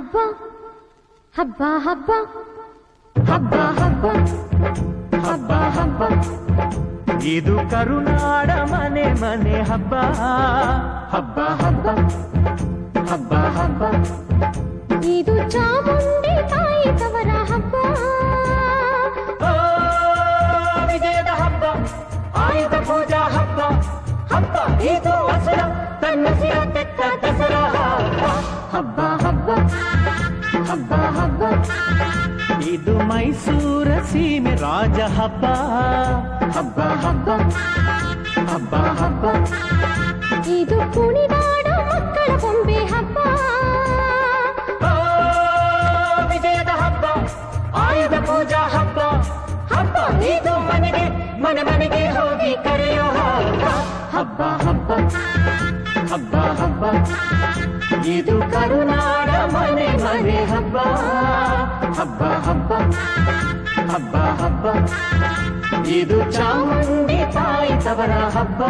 ಹಬ್ಬ ಹಬ್ಬ ಹಬ್ಬ ಹಬ್ಬ ಹಬ್ಬ ಹಬ್ಬ ಹಬ್ಬ. ಇದು ಕರುನಾಡ ಮನೆ ಮನೆ ಹಬ್ಬ. ಹಬ್ಬ ಹಬ್ಬ ಹಬ್ಬ ಹಬ್ಬ. ಇದು ಚಾಮುಂಡಿ ತಾಯಿ ತವರ ಹಬ್ಬ. ವಿಜಯದ ಹಬ್ಬ ಆಯುಧ ಪೂಜಾ ಹಬ್ಬ. ಹಬ್ಬ ಇದು ಹಸರ ತನ್ನ ಸಿರ ತೆತ್ತ ದಸರಾ. ಹಬ್ಬ ಇದು ಮೈಸೂರ ಸೀಮೆ ರಾಜ ಹಬ್ಬ ಹಬ್ಬ ಹಬ್ಬ ಹಬ್ಬ ಹಬ್ಬ ಇದು ಕುಣಿದಾಡೋ ಮಕ್ಕಳ ಬೊಂಬೆ ಹಬ್ಬ ಓ, ವಿಜಯದ ಹಬ್ಬ ಆಯುಧ ಪೂಜಾ ಹಬ್ಬ ಹಬ್ಬ ಇದು ಮನೆಗೆ ಮನೆ ಮನೆಗೆ ಹೋಗಿ ಕರೆಯೋ ಹಬ್ಬ ಹಬ್ಬ ಹಬ್ಬ ಹಬ್ಬ ಹಬ್ಬ ಇದು ಕರುನಾಡ ಮನೆ ಮನೆ ಹಬ್ಬ ಹಬ್ಬ ಹಬ್ಬ ಹಬ್ಬ ಹಬ್ಬ ಇದು ಚಾಮುಂಡಿ ತಾಯಿ ತವರ ಹಬ್ಬ